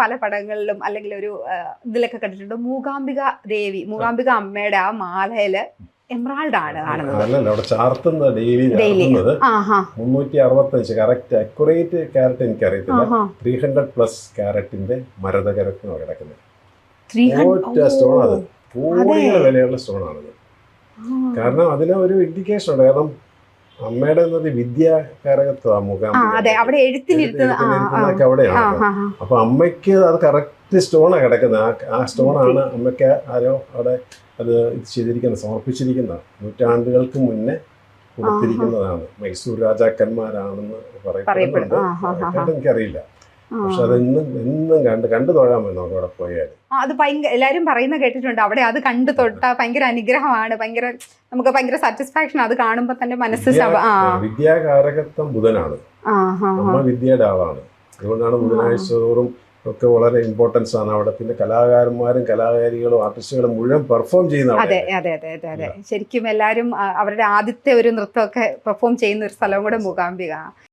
പല പടങ്ങളിലും അല്ലെങ്കിൽ ഒരു ഇതിലൊക്കെ കണ്ടിട്ടുണ്ട്. മൂകാംബിക ദേവി മൂകാംബിക അമ്മയുടെ ആ മാലയിൽ എംറാൾഡ് ആണ് കാണുന്നത്. അവിടെ ചാർത്തുന്ന ഡെയിലി. ചാർത്തുന്നത് മുന്നൂറ്റി അറുപത്തഞ്ച് കറക്റ്റ് അക്യുറേറ്റ് ക്യാരറ്റ് എനിക്കറിയത്തില്ല. ത്രീ ഹൺഡ്രഡ് പ്ലസ് ക്യാരറ്റിന്റെ മരതകരക്കാണ് കിടക്കുന്നത്. ഒറ്റ സ്റ്റോൺ അത്. വിലയുള്ള സ്റ്റോണാണത് കാരണം അതിന് ഒരു ഇൻഡിക്കേഷൻ ഉണ്ട്. കാരണം അമ്മയുടെ മുഖം അതെ അവിടെ എഴുത്തിനിരുത്തുന്ന അവിടെയാണ്. അപ്പൊ അമ്മയ്ക്ക് അത് കറക്റ്റ് സ്റ്റോണാണ് കിടക്കുന്നത്. ആ സ്റ്റോണാണ് അമ്മയ്ക്ക് ആരോ അവിടെ അത് ഇത് ചെയ്തിരിക്കുന്നത് സമർപ്പിച്ചിരിക്കുന്നത്. നൂറ്റാണ്ടുകൾക്ക് മുന്നേ കൊടുത്തിരിക്കുന്നതാണ്. മൈസൂർ രാജാക്കന്മാരാണെന്ന് പറയപ്പെടുന്നുണ്ട് എനിക്കറിയില്ല. പക്ഷെ അതെന്നും എന്നും കണ്ട് കണ്ടു തൊഴാൻ പറ്റും നമുക്ക് അവിടെ പോയാൽ അത് ഭയങ്കര എല്ലാരും പറയുന്ന കേട്ടിട്ടുണ്ട്. അവിടെ അത് കണ്ടു തൊട്ട ഭയങ്കര അനുഗ്രഹമാണ്. ഭയങ്കര നമുക്ക് ഭയങ്കര സാറ്റിസ്ഫാക്ഷൻ അത് കാണുമ്പോ തന്നെ മനസ്സ് വിദ്യാകാരകത്വം ബുധനാണ്. ആ. വിദ്യയുടെ ആളാണ്. അതുകൊണ്ടാണ് ബുധനാഴ്ച തോറും ഒക്കെ വളരെ ഇമ്പോർട്ടൻസ് ആണ്. അവിടെ പിന്നെ കലാകാരന്മാരും കലാകാരികളും ആർട്ടിസ്റ്റുകളും മുഴുവൻ പെർഫോം ചെയ്യുന്ന അതെ അതെ അതെ അതെ അതെ. ശരിക്കും എല്ലാരും അവരുടെ ആദ്യത്തെ ഒരു നൃത്തമൊക്കെ പെർഫോം ചെയ്യുന്ന ഒരു സ്ഥലം കൂടെ മൂകാംബിക.